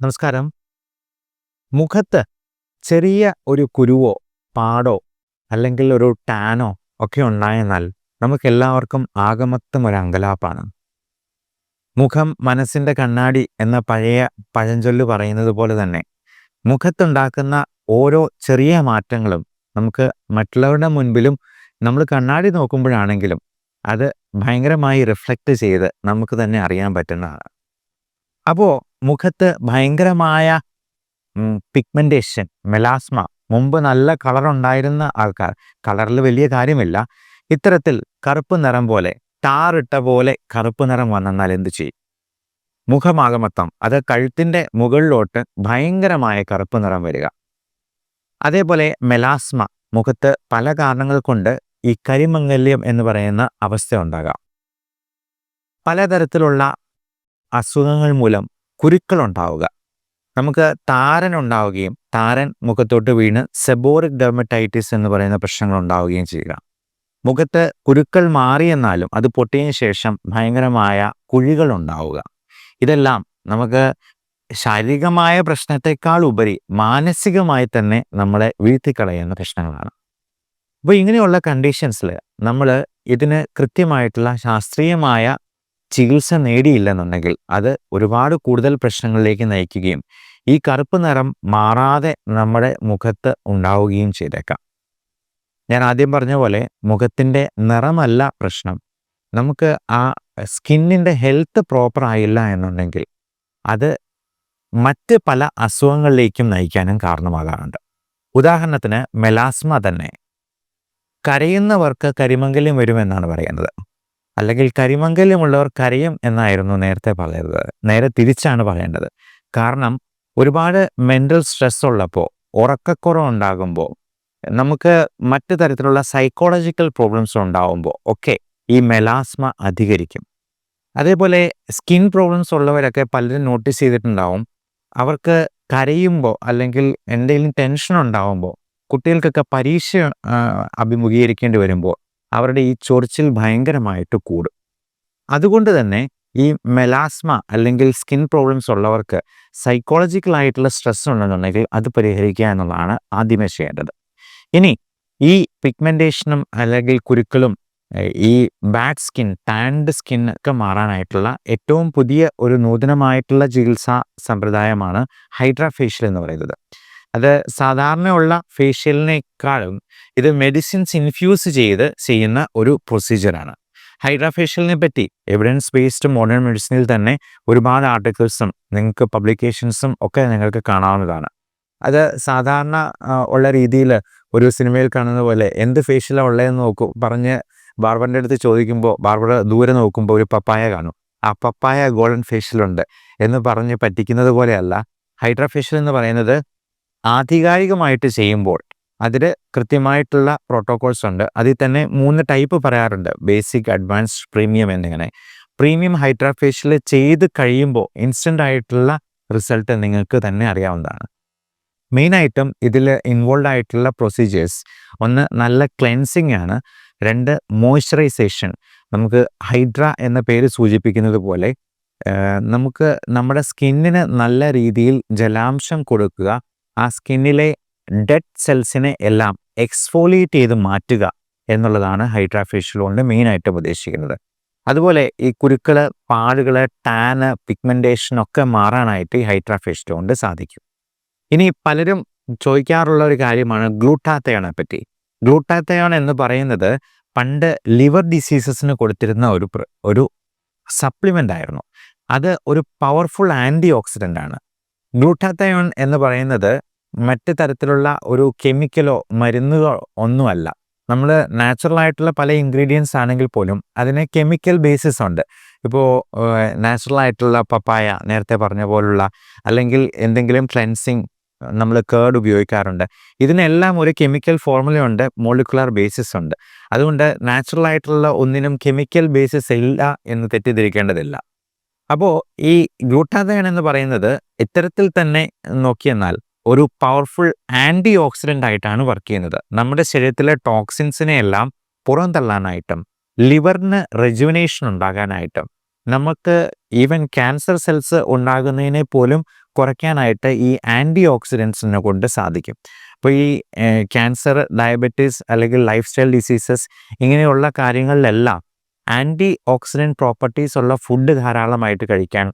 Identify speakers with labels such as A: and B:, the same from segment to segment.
A: നമസ്കാരം. മുഖത്ത് ചെറിയ ഒരു കുരുവോ പാടോ അല്ലെങ്കിൽ ഒരു ടാനോ ഒക്കെ ഉണ്ടായെന്നാൽ നമുക്കെല്ലാവർക്കും ആകമൊത്തം ഒരു അങ്കലാപ്പാണ്. മുഖം മനസ്സിന്റെ കണ്ണാടി എന്ന പഴയ പഴഞ്ചൊല്ല് പറയുന്നത് പോലെ തന്നെ മുഖത്തുണ്ടാക്കുന്ന ഓരോ ചെറിയ മാറ്റങ്ങളും നമുക്ക് മറ്റുള്ളവരുടെ മുൻപിലും നമ്മൾ കണ്ണാടി നോക്കുമ്പോഴാണെങ്കിലും അത് ഭയങ്കരമായി റിഫ്ലക്റ്റ് ചെയ്ത് നമുക്ക് തന്നെ അറിയാൻ പറ്റുന്നതാണ്. അപ്പോൾ മുഖത്ത് ഭയങ്കരമായ പിഗ്മെന്റേഷൻ മെലാസ്മ മുമ്പ് നല്ല കളർ ഉണ്ടായിരുന്ന ആൾക്കാർ. കളറിൽ വലിയ കാര്യമില്ല. ഇത്തരത്തിൽ കറുപ്പ് നിറം പോലെ ടാറിട്ട പോലെ കറുപ്പ് നിറം വന്നാൽ എന്ത് ചെയ്യും? മുഖമാകമത്തം അത് കഴുത്തിന്റെ മുകളിലോട്ട് ഭയങ്കരമായ കറുപ്പ് നിറം വരിക. അതേപോലെ മെലാസ്മ മുഖത്ത് പല കാരണങ്ങൾ കൊണ്ട് ഈ കരിമംഗല്യം എന്ന് പറയുന്ന അവസ്ഥ ഉണ്ടാകാം. പലതരത്തിലുള്ള അസുഖങ്ങൾ മൂലം കുരുക്കൾ ഉണ്ടാവുക നമുക്ക് താരൻ ഉണ്ടാവുകയും താരൻ മുഖത്തോട്ട് വീണ് സെബോറിക് ഡെർമറ്റൈറ്റിസ് എന്ന് പറയുന്ന പ്രശ്നങ്ങൾ ഉണ്ടാവുകയും ചെയ്യുക. മുഖത്ത് കുരുക്കൾ മാറിയെന്നാലും അത് പൊട്ടിയതിനു ശേഷം ഭയങ്കരമായ കുഴികൾ ഉണ്ടാവുക. ഇതെല്ലാം നമുക്ക് ശാരീരികമായ പ്രശ്നത്തെക്കാൾ ഉപരി മാനസികമായി തന്നെ നമ്മളെ വീഴ്ത്തിക്കളയുന്ന പ്രശ്നങ്ങളാണ്. അപ്പോൾ ഇങ്ങനെയുള്ള കണ്ടീഷൻസിൽ നമ്മൾ ഇതിന് കൃത്യമായിട്ടുള്ള ശാസ്ത്രീയമായ ചികിത്സ നേടിയില്ലെന്നുണ്ടെങ്കിൽ അത് ഒരുപാട് കൂടുതൽ പ്രശ്നങ്ങളിലേക്ക് നയിക്കുകയും ഈ കറുപ്പ് നിറം മാറാതെ നമ്മുടെ മുഖത്ത് ഉണ്ടാവുകയും ചെയ്തേക്കാം. ഞാൻ ആദ്യം പറഞ്ഞ പോലെ മുഖത്തിന്റെ നിറമല്ല പ്രശ്നം. നമുക്ക് ആ സ്കിന്നിന്റെ ഹെൽത്ത് പ്രോപ്പർ ആയില്ല എന്നുണ്ടെങ്കിൽ അത് മറ്റ് പല അസുഖങ്ങളിലേക്കും നയിക്കാനും കാരണമാകാറുണ്ട്. ഉദാഹരണത്തിന് മെലാസ്മ തന്നെ. കരയുന്നവർക്ക് കരിമംഗല്യം വരുമെന്നാണ് പറയുന്നത്. അല്ലെങ്കിൽ കരിമംഗല്യമുള്ളവർ കരയും എന്നായിരുന്നു നേരത്തെ പറയുന്നത് നേരെ തിരിച്ചാണ് പറയേണ്ടത്. കാരണം ഒരുപാട് മെന്റൽ സ്ട്രെസ് ഉള്ളപ്പോൾ ഉറക്കക്കുറവ് ഉണ്ടാകുമ്പോൾ നമുക്ക് മറ്റു തരത്തിലുള്ള സൈക്കോളജിക്കൽ പ്രോബ്ലംസ് ഉണ്ടാകുമ്പോൾ ഒക്കെ ഈ മെലാസ്മ അധികരിക്കും. അതേപോലെ സ്കിൻ പ്രോബ്ലംസ് ഉള്ളവരൊക്കെ പലരും നോട്ടീസ് ചെയ്തിട്ടുണ്ടാവും. അവർക്ക് കരയുമ്പോൾ അല്ലെങ്കിൽ എന്തെങ്കിലും ടെൻഷൻ ഉണ്ടാവുമ്പോൾ കുട്ടികൾക്കൊക്കെ പരീക്ഷ അഭിമുഖീകരിക്കേണ്ടി വരുമ്പോൾ അവരുടെ ഈ ചൊറിച്ചിൽ ഭയങ്കരമായിട്ട് കൂടും. അതുകൊണ്ട് തന്നെ ഈ മെലാസ്മ അല്ലെങ്കിൽ സ്കിൻ പ്രോബ്ലംസ് ഉള്ളവർക്ക് സൈക്കോളജിക്കൽ ആയിട്ടുള്ള സ്ട്രെസ് ഉണ്ടെന്നുണ്ടെങ്കിൽ അത് പരിഹരിക്കുക എന്നുള്ളതാണ് ആദ്യമേ ചെയ്യേണ്ടത്. ഇനി ഈ പിഗ്മെന്റേഷനും അല്ലെങ്കിൽ കുരുക്കളും ഈ ബാഡ് സ്കിൻ ടാൻഡ് സ്കിൻ ഒക്കെ മാറാനായിട്ടുള്ള ഏറ്റവും പുതിയ ഒരു നൂതനമായിട്ടുള്ള ചികിത്സാ സമ്പ്രദായമാണ് ഹൈഡ്രാഫേഷ്യൽ എന്ന് പറയുന്നത്. അത് സാധാരണയുള്ള ഫേഷ്യലിനേക്കാളും ഇത് മെഡിസിൻസ് ഇൻഫ്യൂസ് ചെയ്ത് ചെയ്യുന്ന ഒരു പ്രൊസീജിയറാണ് ഹൈഡ്രാഫേഷ്യലിനെ പറ്റി എവിഡൻസ് ബേസ്ഡ് മോഡേൺ മെഡിസിനിൽ തന്നെ ഒരുപാട് ആർട്ടിക്കിൾസും നിങ്ങൾക്ക് പബ്ലിക്കേഷൻസും ഒക്കെ നിങ്ങൾക്ക് കാണാവുന്നതാണ്. അത് സാധാരണ ഉള്ള രീതിയിൽ ഒരു സിനിമയിൽ കാണുന്ന പോലെ എന്ത് ഫേഷ്യലാണ് ഉള്ളതെന്ന് നോക്കും. പറഞ്ഞ് ബാർബറിന്റെ അടുത്ത് ചോദിക്കുമ്പോൾ ബാർബർ ദൂരെ നോക്കുമ്പോൾ ഒരു പപ്പായ കാണും. ആ പപ്പായ ഗോൾഡൻ ഫേഷ്യലുണ്ട് എന്ന് പറഞ്ഞ് പറ്റിക്കുന്നത് പോലെയല്ല. ഹൈഡ്രാഫേഷ്യൽ എന്ന് പറയുന്നത് ആധികാരികമായിട്ട് ചെയ്യുമ്പോൾ അതിൽ കൃത്യമായിട്ടുള്ള പ്രോട്ടോകോൾസ് ഉണ്ട്. അതിൽ തന്നെ മൂന്ന് ടൈപ്പ് പറയാറുണ്ട്. ബേസിക് അഡ്വാൻസ് പ്രീമിയം എന്നിങ്ങനെ. പ്രീമിയം ഹൈഡ്രാഫേഷ്യൽ ചെയ്ത് കഴിയുമ്പോൾ ഇൻസ്റ്റന്റ് ആയിട്ടുള്ള റിസൾട്ട് നിങ്ങൾക്ക് തന്നെ അറിയാവുന്നതാണ്. മെയിനായിട്ടും ഇതിൽ ഇൻവോൾവ് ആയിട്ടുള്ള പ്രൊസീജിയേഴ്സ് ഒന്ന് നല്ല ക്ലെൻസിങ് ആണ്. രണ്ട് മോയ്സ്ചറൈസേഷൻ നമുക്ക് ഹൈഡ്ര എന്ന പേര് സൂചിപ്പിക്കുന്നത് പോലെ നമുക്ക് നമ്മുടെ സ്കിന്നിന് നല്ല രീതിയിൽ ജലാംശം കൊടുക്കുക ആ സ്കിന്നിലെ ഡെഡ് സെൽസിനെ എല്ലാം എക്സ്ഫോലിയേറ്റ് ചെയ്ത് മാറ്റുക എന്നുള്ളതാണ് ഹൈഡ്രാഫേഷ്യൽ കൊണ്ട് മെയിനായിട്ട് ഉദ്ദേശിക്കുന്നത്. അതുപോലെ ഈ കുരുക്കൾ പാടുകൾ ടാന് പിഗ്മെന്റേഷൻ ഒക്കെ മാറാനായിട്ട് ഈ ഹൈഡ്രാഫേഷ്യൽ കൊണ്ട് സാധിക്കും. ഇനി പലരും ചോദിക്കാറുള്ള ഒരു കാര്യമാണ് ഗ്ലൂട്ടാത്തയോണെ പറ്റി. ഗ്ലൂട്ടാത്തയോൺ എന്ന് പറയുന്നത് പണ്ട് ലിവർ ഡിസീസസിന് കൊടുത്തിരുന്ന ഒരു ഒരു സപ്ലിമെന്റ് ആയിരുന്നു. അത് ഒരു പവർഫുൾ ആന്റി ഓക്സിഡന്റ് ആണ്. ഗ്ലൂട്ടാത്തയോൺ എന്ന് പറയുന്നത് മറ്റ് തരത്തിലുള്ള ഒരു കെമിക്കലോ മരുന്നുകളോ ഒന്നുമല്ല. നമ്മൾ നാച്ചുറൽ ആയിട്ടുള്ള പല ഇൻഗ്രീഡിയൻസ് ആണെങ്കിൽ പോലും അതിന് കെമിക്കൽ ബേസിസ് ഉണ്ട്. ഇപ്പോൾ നാച്ചുറൽ ആയിട്ടുള്ള പപ്പായ നേരത്തെ പറഞ്ഞ പോലുള്ള അല്ലെങ്കിൽ എന്തെങ്കിലും ക്ലെൻസിങ് നമ്മൾ കേർഡ് ഉപയോഗിക്കാറുണ്ട്. ഇതിനെല്ലാം ഒരു കെമിക്കൽ ഫോർമുലയുണ്ട് മോളിക്കുലർ ബേസിസ് ഉണ്ട്. അതുകൊണ്ട് നാച്ചുറൽ ആയിട്ടുള്ള ഒന്നിനും കെമിക്കൽ ബേസിസ് ഇല്ല എന്ന് തെറ്റിദ്ധരിക്കേണ്ടതില്ല. അപ്പോൾ ഈ ഗ്ലൂട്ടാതയൺ എന്ന് പറയുന്നത് ഇത്തരത്തിൽ തന്നെ നോക്കിയെന്നാൽ ഒരു പവർഫുൾ ആന്റി ഓക്സിഡന്റ് ആയിട്ടാണ് വർക്ക് ചെയ്യുന്നത്. നമ്മുടെ ശരീരത്തിലെ ടോക്സിൻസിനെ എല്ലാം പുറന്തള്ളാനായിട്ടും ലിവറിന് റെജുവിനേഷൻ ഉണ്ടാകാനായിട്ടും നമുക്ക് ഈവൻ ക്യാൻസർ സെൽസ് ഉണ്ടാകുന്നതിനെ പോലും കുറയ്ക്കാനായിട്ട് ഈ ആന്റി ഓക്സിഡൻസിനെ കൊണ്ട് സാധിക്കും. അപ്പോൾ ഈ ക്യാൻസർ ഡയബറ്റീസ് അല്ലെങ്കിൽ ലൈഫ് സ്റ്റൈൽ ഡിസീസസ് ഇങ്ങനെയുള്ള കാര്യങ്ങളിലെല്ലാം ആന്റി ഓക്സിഡന്റ് പ്രോപ്പർട്ടീസ് ഉള്ള ഫുഡ് ധാരാളമായിട്ട് കഴിക്കാൻ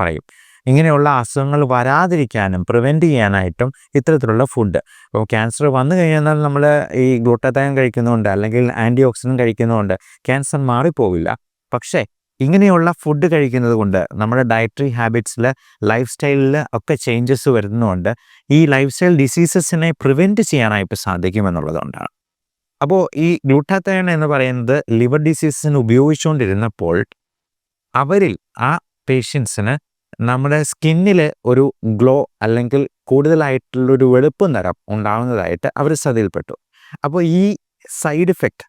A: പറയും. ഇങ്ങനെയുള്ള അസുഖങ്ങൾ വരാതിരിക്കാനും പ്രിവെന്റ് ചെയ്യാനായിട്ടും ഇത്തരത്തിലുള്ള ഫുഡ് ഇപ്പോൾ ക്യാൻസർ വന്നു കഴിഞ്ഞാൽ നമ്മൾ ഈ ഗ്ലൂട്ടത്തയം കഴിക്കുന്നതുകൊണ്ട് അല്ലെങ്കിൽ ആന്റി ഓക്സിഡന്റ് കഴിക്കുന്നതുകൊണ്ട് ക്യാൻസർ മാറിപ്പോവില്ല. പക്ഷേ ഇങ്ങനെയുള്ള ഫുഡ് കഴിക്കുന്നത് കൊണ്ട് നമ്മുടെ ഡയറ്ററി ഹാബിറ്റ്സിൽ ലൈഫ് സ്റ്റൈലിൽ ഒക്കെ ചേഞ്ചസ് വരുന്നതുകൊണ്ട് ഈ ലൈഫ് സ്റ്റൈൽ ഡിസീസസിനെ പ്രിവെന്റ് ചെയ്യാനായിട്ട് സാധിക്കുമെന്നുള്ളതുകൊണ്ടാണ്. അപ്പോൾ ഈ ഗ്ലൂട്ടാത്തയൺ എന്ന് പറയുന്നത് ലിവർ ഡിസീസിന് ഉപയോഗിച്ചുകൊണ്ടിരുന്നപ്പോൾ അവരിൽ ആ പേഷ്യൻസിന് നമ്മുടെ സ്കിന്നിൽ ഒരു ഗ്ലോ അല്ലെങ്കിൽ കൂടുതലായിട്ടുള്ളൊരു വെളുപ്പ് നിറം ഉണ്ടാകുന്നതായിട്ട് അവർ ശ്രദ്ധയിൽപ്പെട്ടു. അപ്പോൾ ഈ സൈഡ് ഇഫക്റ്റ്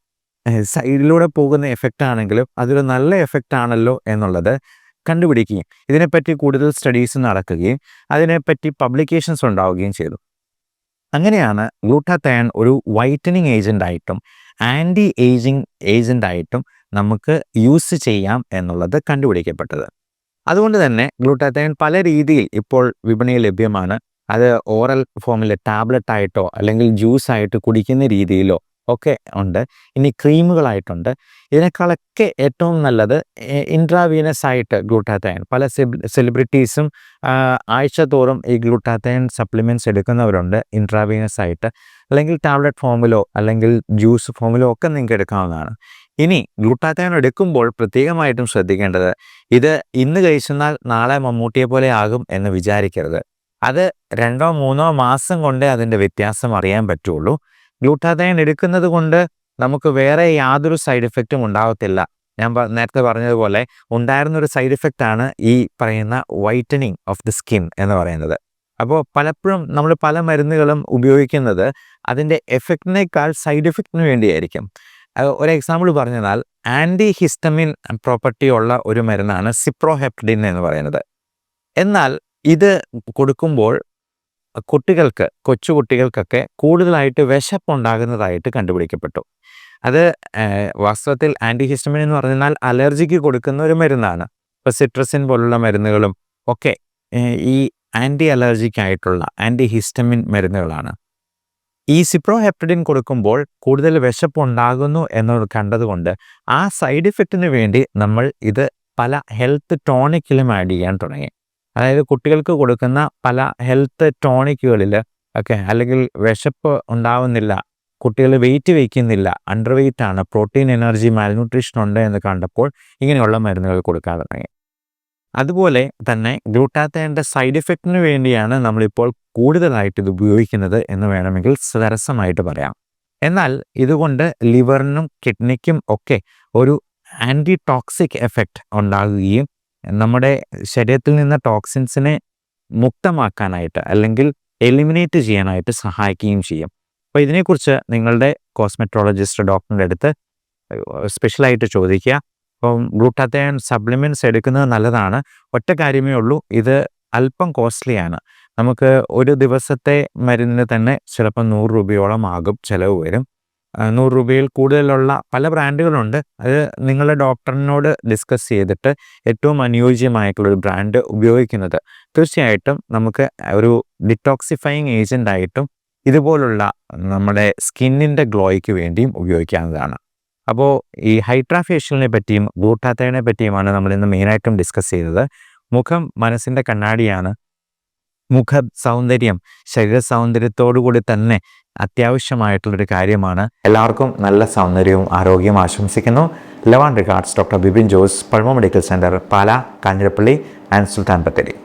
A: സൈഡിലൂടെ പോകുന്ന എഫക്റ്റ് ആണെങ്കിലും അതൊരു നല്ല എഫക്റ്റ് ആണല്ലോ എന്നുള്ളത് കണ്ടുപിടിക്കുകയും ഇതിനെപ്പറ്റി കൂടുതൽ സ്റ്റഡീസ് നടക്കുകയും അതിനെപ്പറ്റി പബ്ലിക്കേഷൻസ് ഉണ്ടാവുകയും ചെയ്തു. അങ്ങനെയാണ് ഗ്ലൂട്ടാത്തയൺ ഒരു വൈറ്റനിങ് ഏജന്റായിട്ടും ആന്റി ഏജിങ് ഏജന്റായിട്ടും നമുക്ക് യൂസ് ചെയ്യാം എന്നുള്ളത് കണ്ടുപിടിക്കപ്പെട്ടത്. അതുകൊണ്ട് തന്നെ ഗ്ലൂട്ടാത്തയൻ പല രീതിയിൽ ഇപ്പോൾ വിപണിയിൽ ലഭ്യമാണ്. അത് ഓറൽ ഫോമിൽ ടാബ്ലറ്റ് ആയിട്ടോ അല്ലെങ്കിൽ ജ്യൂസ് ആയിട്ട് കുടിക്കുന്ന രീതിയിലോ ഒക്കെ ഉണ്ട്. ഇനി ക്രീമുകളായിട്ടുണ്ട്. ഇതിനേക്കാളൊക്കെ ഏറ്റവും നല്ലത് ഇൻട്രാവീനസ് ആയിട്ട് ഗ്ലൂട്ടാത്തയൻ പല സെലിബ്രിറ്റീസും ആഴ്ച തോറും ഈ ഗ്ലൂട്ടാത്തയൻ സപ്ലിമെന്റ്സ് എടുക്കുന്നവരുണ്ട് ഇൻട്രാവീനസ് ആയിട്ട്. അല്ലെങ്കിൽ ടാബ്ലറ്റ് ഫോമിലോ അല്ലെങ്കിൽ ജ്യൂസ് ഫോമിലോ ഒക്കെ നിങ്ങൾക്ക് എടുക്കാവുന്നതാണ്. ഇനി ഗ്ലൂട്ടാത്തയോൺ എടുക്കുമ്പോൾ പ്രത്യേകമായിട്ടും ശ്രദ്ധിക്കേണ്ടത് ഇത് ഇന്ന് കഴിച്ചെന്നാൽ നാളെ മമ്മൂട്ടിയെ പോലെ ആകും എന്ന് വിചാരിക്കരുത്. അത് രണ്ടോ മൂന്നോ മാസം കൊണ്ടേ അതിന്റെ വ്യത്യാസം അറിയാൻ പറ്റുള്ളൂ. ഗ്ലൂട്ടാത്തയോൺ എടുക്കുന്നത് കൊണ്ട് നമുക്ക് വേറെ യാതൊരു സൈഡ് ഇഫക്റ്റും ഉണ്ടാകത്തില്ല ഞാൻ നേരത്തെ പറഞ്ഞതുപോലെ ഉണ്ടായിരുന്ന ഒരു സൈഡ് ഇഫക്റ്റ് ആണ് ഈ പറയുന്ന വൈറ്റനിങ് ഓഫ് ദി സ്കിൻ എന്ന് പറയുന്നത്. അപ്പോൾ പലപ്പോഴും നമ്മൾ പല മരുന്നുകളും ഉപയോഗിക്കുന്നത് അതിന്റെ എഫക്റ്റിനേക്കാൾ സൈഡ് എഫക്റ്റിന് വേണ്ടിയായിരിക്കും. ഒരു എക്സാമ്പിൾ പറഞ്ഞാൽ ആന്റി ഹിസ്റ്റമിൻ പ്രോപ്പർട്ടി ഉള്ള ഒരു മരുന്നാണ് സിപ്രോഹെപ്ഡിൻ എന്ന് പറയുന്നത്. എന്നാൽ ഇത് കൊടുക്കുമ്പോൾ കുട്ടികൾക്ക് കൊച്ചുകുട്ടികൾക്കൊക്കെ കൂടുതലായിട്ട് വിശപ്പുണ്ടാകുന്നതായിട്ട് കണ്ടുപിടിക്കപ്പെട്ടു. അത് വാസ്തവത്തിൽ ആന്റി ഹിസ്റ്റമിൻ എന്ന് പറഞ്ഞാൽ അലർജിക്ക് കൊടുക്കുന്ന ഒരു മരുന്നാണ്. ഇപ്പോൾ സിട്രസിൻ പോലുള്ള മരുന്നുകളും ഒക്കെ ഈ ആന്റി അലർജിക്കായിട്ടുള്ള ആന്റി ഹിസ്റ്റമിൻ മരുന്നുകളാണ്. ഈ സിപ്രോഹെപ്റ്റഡിൻ കൊടുക്കുമ്പോൾ കൂടുതൽ വിശപ്പുണ്ടാകുന്നു എന്ന് കണ്ടതുകൊണ്ട് ആ സൈഡ് ഇഫക്റ്റിന് വേണ്ടി നമ്മൾ ഇത് പല ഹെൽത്ത് ടോണിക്കിലും ആഡ് ചെയ്യാൻ തുടങ്ങി. അതായത് കുട്ടികൾക്ക് കൊടുക്കുന്ന പല ഹെൽത്ത് ടോണിക്കുകളിൽ ഒക്കെ അല്ലെങ്കിൽ വിശപ്പ് ഉണ്ടാവുന്നില്ല കുട്ടികൾ വെയിറ്റ് വയ്ക്കുന്നില്ല അണ്ടർ വെയിറ്റ് ആണ് പ്രോട്ടീൻ എനർജി മാൽന്യൂട്രീഷൻ ഉണ്ട് എന്ന് കണ്ടപ്പോൾ ഇങ്ങനെയുള്ള മരുന്നുകൾ കൊടുക്കാൻ തുടങ്ങി. അതുപോലെ തന്നെ ഗ്ലൂട്ടാത്തയുടെ സൈഡ് എഫക്റ്റിന് വേണ്ടിയാണ് നമ്മളിപ്പോൾ കൂടുതലായിട്ട് ഇത് ഉപയോഗിക്കുന്നത് എന്ന് വേണമെങ്കിൽ സരസമായിട്ട് പറയാം. എന്നാൽ ഇതുകൊണ്ട് ലിവറിനും കിഡ്നിക്കും ഒക്കെ ഒരു ആന്റി ടോക്സിക് എഫക്റ്റ് ഉണ്ടാകുകയും നമ്മുടെ ശരീരത്തിൽ നിന്ന് ടോക്സിൻസിനെ മുക്തമാക്കാനായിട്ട് അല്ലെങ്കിൽ എലിമിനേറ്റ് ചെയ്യാനായിട്ട് സഹായിക്കുകയും ചെയ്യും. അപ്പോൾ ഇതിനെക്കുറിച്ച് നിങ്ങളുടെ കോസ്മെറ്റോളജിസ്റ്റ് ഡോക്ടറിന്റെ അടുത്ത് സ്പെഷ്യലായിട്ട് ചോദിക്കുക. അപ്പം ഗ്ലൂട്ടാത്തയൺ സപ്ലിമെന്റ്സ് എടുക്കുന്നത് നല്ലതാണ്. ഒറ്റ കാര്യമേ ഉള്ളൂ ഇത് അല്പം കോസ്റ്റ്ലിയാണ് നമുക്ക് ഒരു ദിവസത്തെ മരുന്നിന് തന്നെ ചിലപ്പോൾ നൂറ് രൂപയോളം ആകും ചിലവ് വരും. നൂറ് രൂപയിൽ കൂടുതലുള്ള പല ബ്രാൻഡുകളുണ്ട്. അത് നിങ്ങളുടെ ഡോക്ടറിനോട് ഡിസ്കസ് ചെയ്തിട്ട് ഏറ്റവും അനുയോജ്യമായിട്ടുള്ളൊരു ബ്രാൻഡ് ഉപയോഗിക്കുന്നത്. തീർച്ചയായിട്ടും നമുക്ക് ഒരു ഡിറ്റോക്സിഫയിങ് ഏജന്റ് ആയിട്ടും ഇതുപോലുള്ള നമ്മുടെ സ്കിന്നിന്റെ ഗ്ലോയ്ക്ക് വേണ്ടിയും ഉപയോഗിക്കാവുന്നതാണ്. അപ്പോൾ ഈ ഹൈഡ്രാഫേഷ്യലിനെ പറ്റിയും ഗ്ലൂട്ടാത്തയനെ പറ്റിയുമാണ് നമ്മൾ ഇന്ന് മെയിനായിട്ടും ഡിസ്കസ് ചെയ്തത്. മുഖം മനസ്സിന്റെ കണ്ണാടിയാണ്. മുഖ സൗന്ദര്യം ശരീര സൗന്ദര്യത്തോടു കൂടി തന്നെ അത്യാവശ്യമായിട്ടുള്ളൊരു കാര്യമാണ്. എല്ലാവർക്കും നല്ല സൗന്ദര്യവും ആരോഗ്യവും ആശംസിക്കുന്നു. Love and regards doctor Bipin Jose Pazhama medical centre Pala Kanjirappally and Sultan Bathery.